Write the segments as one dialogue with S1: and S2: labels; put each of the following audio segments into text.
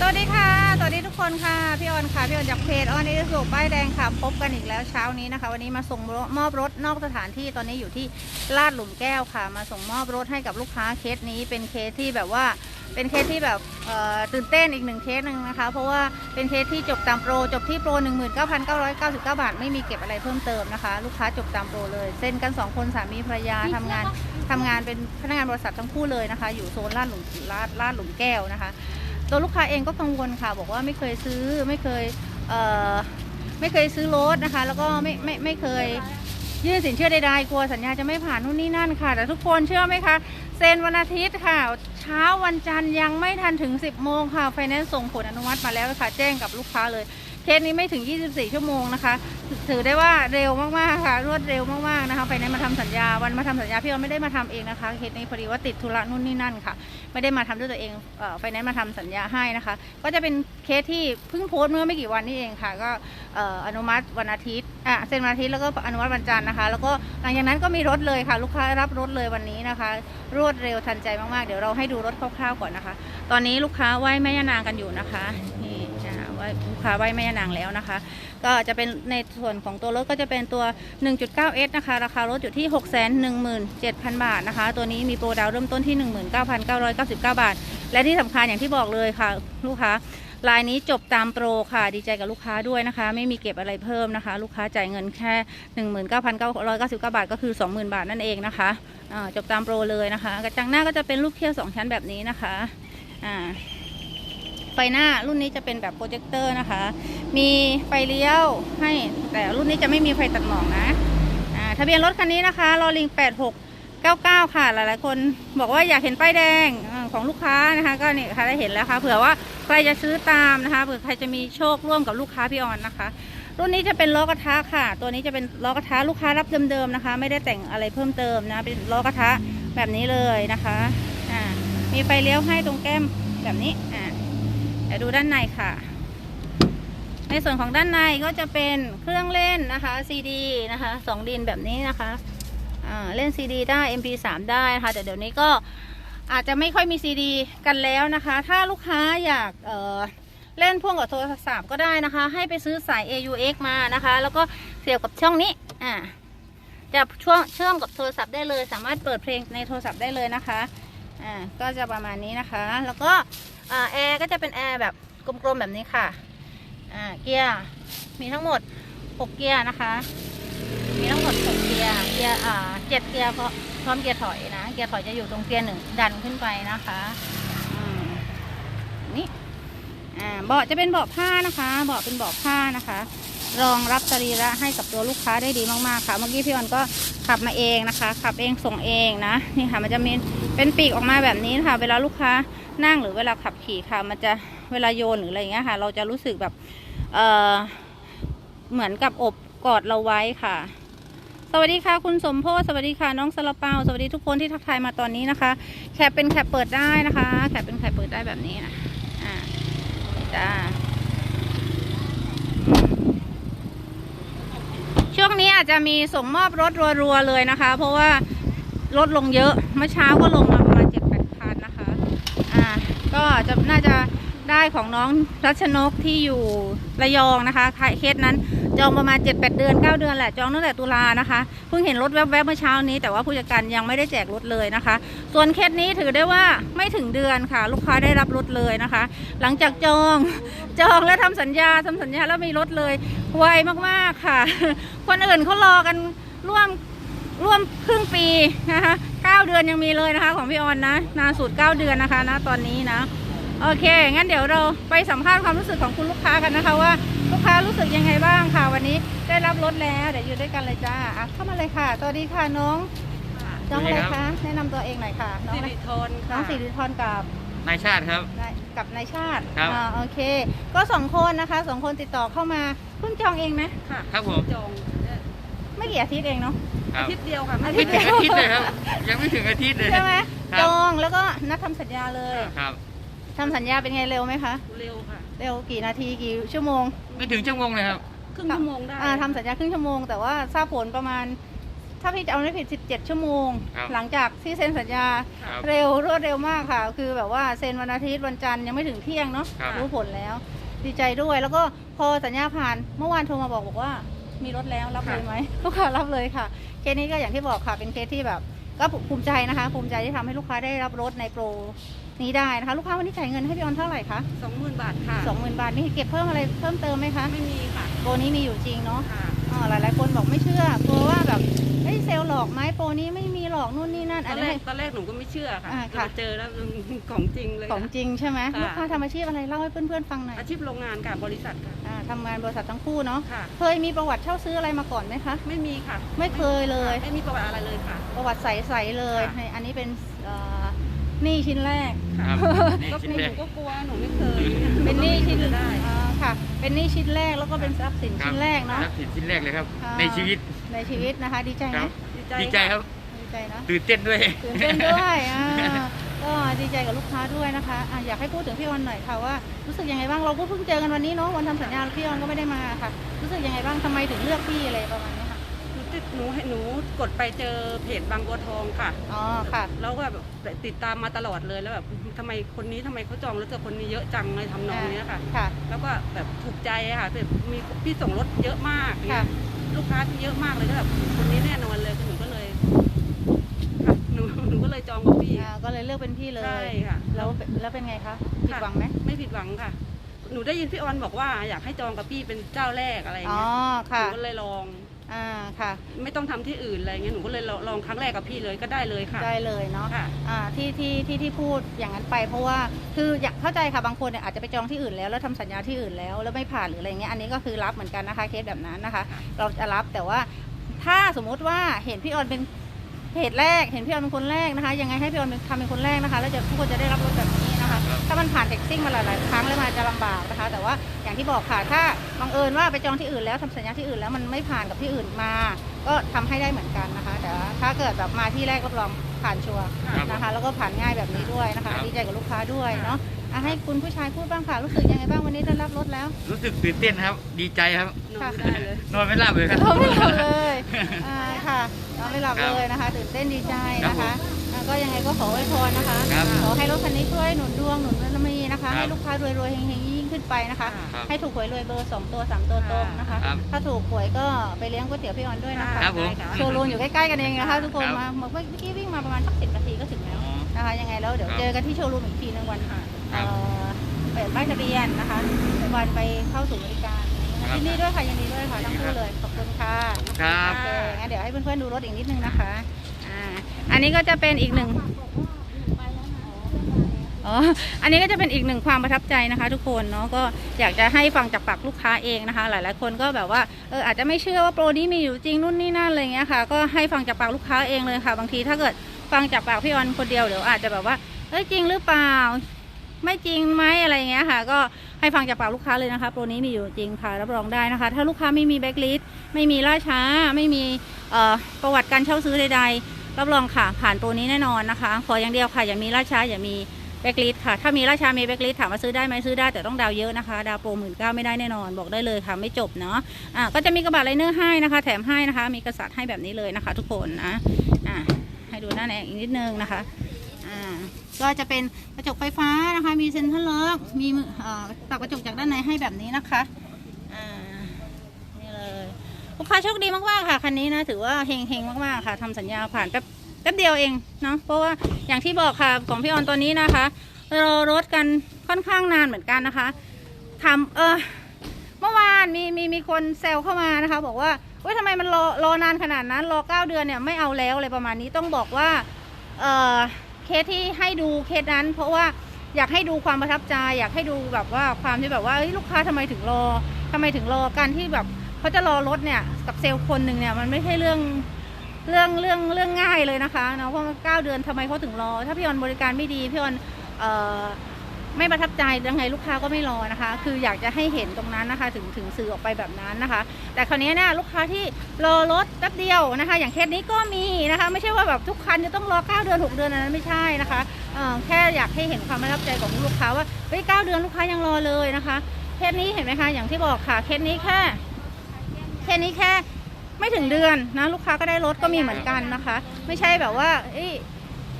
S1: สวัสดีค่ะสวัสดีทุกคนค่ะ พี่ออนค่ะ พี่ออนจากเพจออนอีสุป้ายแดงค่ะ พบกันอีกแล้วเช้านี้นะคะ วันนี้มาส่งมอบรถนอกสถานที่ตอนนี้อยู่ที่ลาดหลุมแก้วค่ะ มาส่งมอบรถให้กับลูกค้าเคสนี้ เป็นเคสที่แบบว่า เป็นเคสที่แบบตื่นเต้นอีกหนึ่งเคสหนึ่งนะคะ เพราะว่าเป็นเคสที่จบตามโปร จบที่โปร 19,999 บาท ไม่มีเก็บอะไรเพิ่มเติมนะคะ ลูกค้าจบตามโปรเลย เซ็นกันสองคนสามีภรรยาทำงานทำงานเป็นพนักงานบริษัททั้งคู่เลยนะคะ อยู่โซนลาดหลุมลาดลาดหลุมแก้วนะคะ ตัวลูกค้าเองก็กังวลค่ะ บอกว่าไม่เคยซื้อไม่เคยเไม่เคยซื้อรถนะคะ แล้วก็ไม่ไม่ไม่เคยยื่นสินเชื่อใดๆกลัวสัญญาจะไม่ผ่านนู่นนี่นั่นค่ะ แต่ทุกคนเชื่อไหมคะเซ็นวันอาทิตย์ค่ะ เช้าวันจันทร์ยังไม่ทันถึง 10โมงค่ะไฟแนนซ์ส่งผลอนุมัติมาแล้วค่ะ แจ้งกับลูกค้าเลย เคสนี้ไม่ถึง 24 ชั่วโมงนะคะ ถือได้ว่าเร็วมากๆค่ะ รวดเร็วมากๆนะคะไฟแนมาทำสัญญา วันมาทำสัญญาพี่ออนไม่ได้มาทำเองนะคะ เคสนี้พอดีว่าติดธุระนู่นนี่นั่นค่ะ ไม่ได้มาทำด้วยตัวเองไฟแนนซ์มาทำสัญญาให้นะคะ ก็จะเป็นเคสที่เพิ่งโพสต์เมื่อไม่กี่วันนี้เองค่ะ ก็เอ่ออนุมัติวันอาทิตย์อะเซ็นวันอาทิตย์แล้วก็อนุมัติวันจันทร์นะคะ แล้วก็หลังจากนั้นก็มีรถเลยค่ะ ลูกค้ารับรถเลยวันนี้นะคะ รวดเร็วทันใจมากๆ เดี๋ยวเราให้ดูรถคร่าวๆก่อนนะคะ ตอนนี้ลูกค้าไหว้แม่ย่านางกันอยู่นะคะ ลูกค้าไว้แม่ยนางแล้วนะคะ ก็จะเป็นในส่วนของตัวรถก็จะเป็นตัว 1.9S นะคะ ราคารถอยู่ที่ 617,000 บาทนะคะ ตัวนี้มีโปรดาวเริ่มต้นที่ 19,999 บาท และที่สำคัญอย่างที่บอกเลยค่ะ ลูกค้าลายนี้จบตามโปรค่ะ ดีใจกับลูกค้าด้วยนะคะ ไม่มีเก็บอะไรเพิ่มนะคะ ลูกค้าจ่ายเงินแค่ 19,999 บาท ก็คือ 20,000 บาทนั่นเองนะคะอ่าจบตามโปรเลยนะคะ กระจังหน้าก็จะเป็นลูกเที่ยว 2 ชั้นแบบนี้นะคะอ่า ไฟหน้ารุ่นนี้จะเป็นแบบโปรเจคเตอร์นะคะ มีไฟเลี้ยวให้แต่รุ่นนี้จะไม่มีไฟตัดหมอกนะอ่าทะเบียนรถคันนี้นะคะลอลิง 8699 ค่ะ หลายๆ คนบอกว่าอยากเห็นป้ายแดงของลูกค้านะคะ ก็นี่ค่ะได้เห็นแล้วค่ะเผื่อว่าใครจะซื้อตามนะคะเผื่อใครจะมีโชคร่วมกับลูกค้าพี่ออนนะคะ รุ่นนี้จะเป็นล้อกระทะค่ะ ตัวนี้จะเป็นล้อกระทะลูกค้ารับเดิมๆนะคะ ไม่ได้แต่งอะไรเพิ่มเติมนะเป็นล้อกระทะแบบนี้เลยนะคะอ่ามีไฟเลี้ยวให้ตรงแก้มแบบนี้อ่า เดี๋ยวดูด้านในค่ะ ในส่วนของด้านในก็จะเป็นเครื่องเล่นนะคะ CD นะคะสองดินแบบนี้นะคะเล่น CD ได้ MP3 ได้นะคะแต่เดี๋ยวนี้ก็อาจจะไม่ค่อยมี CD กันแล้วนะคะ ถ้าลูกค้าอยากเเล่นพ่วงกับโทรศัพท์ก็ได้นะคะ ให้ไปซื้อสาย AUX มานะคะ แล้วก็เสียบกับช่องนี้อ่าจะช่วงเชื่อมกับโทรศัพท์ได้เลย สามารถเปิดเพลงในโทรศัพท์ได้เลยนะคะ อ่าก็จะประมาณนี้นะคะ แล้วก็แอร์ก็จะเป็นแอร์แบบกลมๆแบบนี้ค่ะอ่าเกียร์มีทั้งหมด 6 เกียร์นะคะ มีทั้งหมด 6 เกียร์เกียร์อ่าเจ็ดเกียร์พร้อมพร้อมเกียร์ถอยนะ เกียร์ถอยจะอยู่ตรงเกียร์หนึ่งดันขึ้นไปนะคะนี่อ่าเบาะจะเป็นเบาะผ้านะคะ เบาะเป็นเบาะผ้านะคะ รองรับสรีระให้กับตัวลูกค้าได้ดีมากๆค่ะ เมื่อกี้พี่ออนก็ขับมาเองนะคะ ขับเองส่งเองนะนี่ค่ะมันจะมีเป็นปีกออกมาแบบนี้ค่ะ เวลาลูกค้านั่งหรือเวลาขับขี่ค่ะ มันจะเวลาโยนหรืออะไรอย่างเงี้ยค่ะ เราจะรู้สึกแบบเออเหมือนกับอบกอดเราไว้ค่ะ สวัสดีค่ะคุณสมโพศสวัสดีค่ะน้องสลาเปาสวัสดีทุกคนที่ทักทายมาตอนนี้นะคะ แคปเป็นแคปเปิดได้นะคะ แคปเป็นแคปเปิดได้แบบนี้นะอ่าจ้า ช่วงนี้อา จจะมีส่งมอบรถรัวๆเลยนะคะ เพราะว่าลดลงเยอะ เมื่อเช้าก็ลงมาประมาณเจ็ดแปดคันนะคะ อ่า ก็จะน่าจะได้ของน้องรัชนกที่อยู่ระยองนะคะเคสนั้น จองประมาณ 7 8 เดือน 9 เดือนแหละจองตั้งแต่ตุลานะคะ เพิ่งเห็นรถแวบๆเมื่อเช้านี้แต่ว่าผู้จัดการยังไม่ได้แจกรถเลยนะคะ ส่วนเคสนี้ถือได้ว่าไม่ถึงเดือนค่ะ ลูกค้าได้รับรถเลยนะคะ หลังจากจองจองแล้วทำสัญญาทำสัญญาแล้วมีรถเลยไวมากๆค่ะ คนอื่นเขารอกันร่วมร่วมครึ่งปีนะคะ9เดือนยังมีเลยนะคะ ของพี่ออนนะนานสุด9เดือนนะคะนะตอนนี้นะ โอเค งั้นเดี๋ยวเราไปสัมภาษณ์ความรู้สึกของคุณลูกค้ากันนะคะว่า ลูกค้ารู้สึกยังไงบ้างค่ะ วันนี้ได้รับรถแล้วเดี๋ยวอยู่ด้วยกันเลยจ้าอะเข้ามาเลยค่ะสวัสดีค่ะน้องน้องอะไรคะแนะนำตัวเองหน่อยค่ะน้อง
S2: สิ
S1: อะไร
S2: ริธน
S1: น้องสิริธรกับ
S3: นายชาติครับ
S1: นายกับนายชาติ
S3: ครับ
S1: อ่าโอเค ก็สองคนนะคะสองคนติดต่อเข้ามาเพิ่งจองเองไหม
S2: ค่ะ
S3: ครับผม
S2: จอง
S1: ไม่กี่อาทิตย์เองเนาะ
S3: ครั
S2: อา
S3: บ
S2: ทิตย์เดียวค่ะ
S1: อาทิ
S3: ไม่
S1: ตย์
S3: ถึงอาทิตย์เลยครับ ยังไม่ถึงอาทิตย์เลย
S1: ใช่ไหม
S3: ครับ
S1: จองแล้วก็นัดทำสัญญาเลย
S3: ครับ
S1: ทำสัญญาเป็นไงเร็วไหมคะ
S2: เร็วค่ะ
S1: เร็วกี่นาทีกี่ชั่วโมง
S3: ไม่ถึงชั่วโมงเลยครับ
S2: ครึ่งชั่วโมงได้
S1: อ่าทำสัญญาครึ่งชั่วโมงแต่ว่าทราบผลประมาณ ถ้าพี่จะเอาไม่ผิด 17 ชั่วโมง
S3: ครับ
S1: หลังจากที่เซ็นสัญญา
S3: ครับ
S1: เร็วรวดเร็วมากค่ะ คือแบบว่าเซ็นวันอาทิตย์วันจันทร์ยังไม่ถึงเที่ยงเนาะ
S3: ครับ
S1: รู้ผลแล้ว ดีใจด้วย แล้วก็พอสัญญาผ่านเมื่อวานโทรมาบอกบอกว่า มีรถแล้วรับเลยไหมลูกค้ารับเลยค่ะ เคสนี้ก็อย่างที่บอกค่ะเป็นเคสที่แบบ ก็ภูมิใจนะคะ ภูมิใจที่ทำให้ลูกค้าได้รับรถในโปร นี้ได้นะคะ ลูกค้าวันนี้จ่ายเงินให้พี่ออนเท่าไหร่คะ
S2: สองหมื่นบาทค่ะ
S1: สองหมื่นบาทมีเก็บเพิ่มอะไรเพิ่มเติมไหมคะ
S2: ไม่มีค่ะ
S1: โปรนี้มีอยู่จริงเนาะ
S2: ค่ะ
S1: อ๋อหลายๆคนบอกไม่เชื่อกลัวว่าแบบเฮ้ยเซลล์หลอกไหมโปรนี้ไม่มีหลอกนู่นนี่นั่น
S2: ต
S1: อั
S2: อนน
S1: นี้
S2: แรกตอนแรกหนูก็ไม่เชื่อค่ะ
S1: อ่า
S2: แต่
S1: ค่ะ
S2: มาเจอแล้วของจริงเลย
S1: ของ
S2: ค่ะ
S1: จริงใช่ไหม
S2: ค่ะ
S1: ลูกค้าทำอาชีพอะไรเล่าให้เพื่อนๆฟังหน่อย
S2: อาชีพโรงงานค่ะบริษัทค่ะ
S1: อ่าทำงานบริษัททั้งคู่เนาะ
S2: ค่ะ
S1: เคยมีประวัติเช่าซื้ออะไรมาก่อนไหมคะ
S2: ไม่มีค่ะ
S1: ไม่เคยเลย
S2: ไม่มีประวัติอะไรเลยค่ะ
S1: ประวัติใสๆเลย
S2: ค่ะ
S1: ในอันนี้เป็นเอ่อ หนี้ชิ้นแรก
S3: ครับนี่
S2: ก็
S3: ชิ้น
S2: หนู
S3: แรก
S2: ก็กลัวหนูไม่เคย
S1: เป็นหนี้ชิ้น
S2: ได้
S1: อ่าค่ะ เป็นหนี้ชิ้นแรกแล้วก็เป็นทรัพย์สิน
S3: ครับ
S1: ชิ้นแรกเนาะ
S3: รับผิดชิ้นแรกเลยครับ
S1: อ่า
S3: ในชีวิต
S1: ในชีวิตนะคะ ดีใจ
S3: ค
S1: ไหม
S3: รับ
S2: ดีใจ
S3: ดีใจครับ
S1: ดีใจเนาะ
S3: ตื่นเต้นด้วย
S1: ตื่นเต้นด้วยอ่าก็ดีใจกับลูกค้าด้วยนะคะอะอยากให้พูดถึงพี่ออนหน่อยค่ะว่ารู้สึกยังไงบ้าง เราก็เพิ่งเจอกันวันนี้เนาะ วันทำสัญญาพี่ออนก็ไม่ได้มาค่ะ รู้สึกยังไงบ้างทำไมถึงเลือกพี่อะไรประมาณนี้ค่ะ
S2: หนู ติดหนูให้หนูกดไปเจอเพจบางบัวทองค่ะ
S1: อ๋อค่ะ
S2: แล้วก็แบบติดตามมาตลอดเลยแล้วแบบทำไมคนนี้ทำไมเขาจองแล้วเจอคนนี้เยอะจังเลยทำนองเนี้ยค่ะ
S1: ค่ะ
S2: แล้วก็แบบถูกใจอะค่ะแบบมีพี่ส่งรถเยอะมาก
S1: ค่ะ
S2: ลูกค้าเยอะมากเลยก็แบบคนนี้แน่นอนเลยหนูก็เลยค่ะหนูหนูก็เลยจองกับพี่
S1: อ่าก็เลยเลือกเป็นพี่เลย
S2: ใช่ค่ะ
S1: แล้วแล้วเป็นไงคะผิดหวังไหม
S2: ไม่ผิดหวังค่ะ หนูได้ยินพี่ออนบอกว่าอยากให้จองกับพี่เป็นเจ้าแรกอะไรอย่าง
S1: อ๋อ
S2: เงี้ยห
S1: ค่ะ
S2: นูก็เลยลอง
S1: อ่าค่ะ
S2: ไม่ต้องทำที่อื่นอะไรเงี้ยหนูก็เลยลองลองครั้งแรกกับพี่เลยก็ได้เลยค่ะ
S1: ได้เลยเนาะ
S2: ค่ะ
S1: อ่าที่ที่ที่ที่พูดอย่างนั้นไปเพราะว่าคืออยากเข้าใจค่ะบางคนเนี่ยอาจจะไปจองที่อื่นแล้วแล้วทำสัญญาที่อื่นแล้วแล้วไม่ผ่านหรืออะไรเงี้ยอันนี้ก็คือรับเหมือนกันนะคะเคสแบบนั้นนะคะ
S2: ค่ะ
S1: เราจะรับแต่ว่าถ้าสมมุติว่าเห็นพี่ออนเป็นเพจแรก เห็นพี่ออนเป็นคนแรกนะคะ ยังไงให้พี่ออนเป็นทำเป็นคนแรกนะคะ แล้วจะทุกคนจะได้รับรถแบบนี้ นะคะ
S3: ครับ
S1: ถ้ามันผ่านเท็กซิ่งมาหลายๆครั้งแล้วมันอาจจะลำบากนะคะ แต่ว่าอย่างที่บอกค่ะถ้าบังเอิญว่าไปจองที่อื่นแล้วทำสัญญาที่อื่นแล้วมันไม่ผ่านกับที่อื่นมา ก็ทำให้ได้เหมือนกันนะคะ แต่ว่าถ้าเกิดแบบมาที่แรกรับรองผ่านชัวร์
S3: ครับ
S1: นะคะ แล้วก็ผ่านง่ายแบบนี้ด้วยนะคะ
S3: ครับ
S1: ดีใจกับลูกค้าด้วยเนาะอะให้คุณผู้ชายพูดบ้างค่ะ รู้สึกยังไงบ้างวันนี้ได้รับรถแล้ว
S3: รู้สึกตื่นเต้นครับ ดีใจครับ
S2: หนูไม่ได้เลย
S3: นอนไม่หลับเลยครับ
S1: เราไม่หลับเลยอ่าค่ะเราไม่หลับเลยนะคะ ตื่นเต้นดีใจนะ
S3: ครั
S1: คะ
S3: บผม
S1: อ่า ก็ยังไงก็ขออวยพรนะคะ
S3: ครับ
S1: ขอให้รถคันนี้ช่วยหนุนดวงหนุนบารมีนะคะ
S3: ครับ
S1: ให้ลูกค้ารวยรวยๆเฮงๆยิ่งขึ้นไปนะคะ
S3: ครับ
S1: ให้ถูกหวยรวยเบอร์สองตัวสามตัวตรงนะคะ
S3: ครับ
S1: ถ้าถูกหวยก็ไปเลี้ยงก๋วยเตี๋ยวพี่ออนด้วยนะคะ
S3: ครับผม
S2: ได้ะ
S1: โชว์รูมอยู่ใกล้ๆกันเองนะคะ ทุกคน
S3: ครับ
S1: มาเมื่อกี้วิ่งมาประมาณสักสิบนาทีก็ถึงแล้วนะคะยังไงแล้วเดี๋ยว
S3: ครับ
S1: เจอกันที่โชว์รูมอีกทีหนึงวัน
S2: ค่ะ
S1: เอ่อเปิดป้ายทะเบียนนะคะวันไปเข้าสู่บริการยินดีด้วยค่ะยินดีด้วยค่ะทั้งคู่เลยขอบคุณค่ะ
S3: ครับ
S1: โอเคงั้นเดี๋ยวให้เพื่อนๆดูรถอีกนิดนึงนะคะ อันนี้ก็จะเป็นอีกหนึ่งอ๋อ อันนี้ก็จะเป็นอีกหนึ่งความประทับใจนะคะ ทุกคนเนาะก็อยากจะให้ฟังจากปากลูกค้าเองนะคะ หลายๆ คนก็แบบว่าเอออาจจะไม่เชื่อว่าโปรนี้มีอยู่จริงนู่นนี่นั่นอะไรเงี้ยค่ะ ก็ให้ฟังจากปากลูกค้าเองเลยค่ะ บางทีถ้าเกิดฟังจากปากพี่ออนคนเดียวเดี๋ยวอาจจะแบบว่าเอ้ยจริงหรือเปล่า ไม่จริงไหมอะไรเงี้ยค่ะ ก็ให้ฟังจากปากลูกค้าเลยนะคะ โปรนี้มีอยู่จริงค่ะรับรองได้นะคะ ถ้าลูกค้าไม่มีแบ็กลิสไม่มีล่าช้า ไม่มีประวัติการเช่าซื้อใดๆ รับรองค่ะ ผ่านโปรนี้แน่นอนนะคะ ขออย่างเดียวค่ะ อย่ามีล่าช้าอย่ามีแบ็กลิสค่ะ ถ้ามีล่าช้ามีแบ็กลิสถามว่าซื้อได้ไหมซื้อได้แต่ต้องดาวเยอะนะคะ ดาวโปรหมื่นเก้าไม่ได้แน่นอนบอกได้เลยค่ะ ไม่จบเนาะอะก็จะมีกระบะไลเนอร์ให้นะคะ แถมให้นะคะ มีกระสัดให้แบบนี้เลยนะคะ ทุกคนนะอะให้ดูหน้าแหนอีกนิดนึงนะคะอ่าก็จะเป็นกระจกไฟฟ้านะคะ มีเซ็นทรัลล็อกมีมือเอ่อปรับกระจกจากด้านในให้แบบนี้นะคะ ลูกค้าโชคดีมากๆค่ะคันนี้นะถือว่าเฮงๆมากๆค่ะทำสัญญาผ่านแป๊บแป๊บเดียวเองเนาะเพราะว่าอย่างที่บอกค่ะของพี่ออนตัวนี้นะคะรอรถกันค่อนข้างนานเหมือนกันนะคะทำเออเมื่อวานมีมีมีคนแซวเข้ามานะคะ บอกว่าเว้ยทำไมมันรอรอนานขนาดนั้น รอเก้าเดือนเนี่ยไม่เอาแล้วอะไรประมาณนี้ต้องบอกว่าเออเคสที่ให้ดูเคสนั้น เพราะว่าอยากให้ดูความประทับใจ อยากให้ดูแบบว่าความที่แบบว่าลูกค้าทำไมถึงรอทำไมถึงรอการที่แบบ เขาจะรอรถเนี่ยกับเซลล์คนหนึ่งเนี่ยมันไม่ใช่เรื่องเรื่องเรื่องเรื่องง่ายเลยนะคะเนาะเพราะเก้าเดือนทำไมเขาถึงรอ ถ้าพี่ออนบริการไม่ดีพี่ออนออไม่ประทับใจยังไงลูกค้าก็ไม่รอนะคะ คืออยากจะให้เห็นตรงนั้นนะคะ ถึงถึงสื่อออกไปแบบนั้นนะคะ แต่คราวนี้เนี่ยลูกค้าที่รอรถแป๊บเดียวนะคะ อย่างเคสนี้ก็มีนะคะ ไม่ใช่ว่าแบบทุกคันจะต้องรอ 9 เดือน 6 เดือนอันนั้นไม่ใช่นะคะแค่อยากให้เห็นความประทับใจของลูกค้าว่าเฮ้ย9เดือนลูกค้ายังรอเลยนะคะเคสนี้เห็นไหมคะอย่างที่บอกค่ะเคสนี้แค่ เคสนี้แค่ไม่ถึงเดือนนะลูกค้าก็ได้รถก็มีเหมือนกันนะคะ ไม่ใช่แบบว่าเอ้ย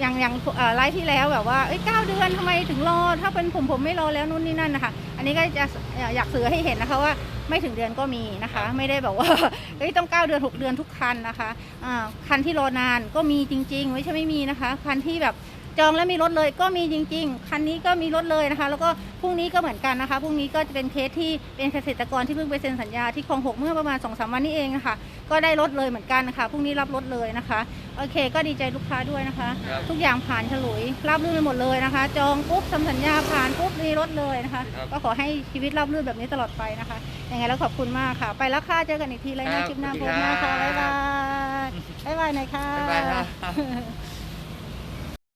S1: อย่างอย่างเอ่อไลฟ์ที่แล้วแบบว่าเอ้ยเก้าเดือนทำไมถึงรอ ถ้าเป็นผมผมไม่รอแล้วนู่นนี่นั่นนะคะ อันนี้ก็จะอยากสื่อให้เห็นนะคะว่าไม่ถึงเดือนก็มีนะคะ ไม่ได้แบบว่าเอ้ยต้องเก้าเดือนหกเดือนทุกคันนะคะอ่าคันที่รอนานก็มีจริงๆ ไม่ใช่ไม่มีนะคะ คันที่แบบ จองแล้วมีรถเลยก็มีจริง ๆ คันนี้ก็มีรถเลยนะคะ แล้วก็พรุ่งนี้ก็เหมือนกันนะคะพรุ่งนี้ก็จะเป็นเคสที่เป็นเกษตรกรที่เพิ่งไปเซ็นสัญญาที่คลองหกเมื่อประมาณสองสามวันนี้เองนะคะก็ได้รถเลยเหมือนกันนะคะพรุ่งนี้รับรถเลยนะคะโอเค ก็ดีใจลูกค้าด้วยนะคะ
S3: ครับ
S1: ทุกอย่างผ่านฉลุยราบรื่นไปหมดเลยนะคะ จองปุ๊บทำสัญญาผ่านปุ๊บมีรถเลยนะคะ
S3: ครับ
S1: ก็ขอให้ชีวิตราบรื่นแบบนี้ตลอดไปนะคะยังไงแล้วขอบคุณมากค่ะ ไปแล้วค่ะเจอกันอีกทีเลย
S3: ครั
S1: นะ
S3: บ
S1: คลิปหน้า
S3: ส
S1: โพ
S3: วั
S1: ส
S3: สดี
S1: ต์หน้าค่ะ
S3: ครับ
S1: บ๊ายบายบ๊ายบายหน่อยค่ะ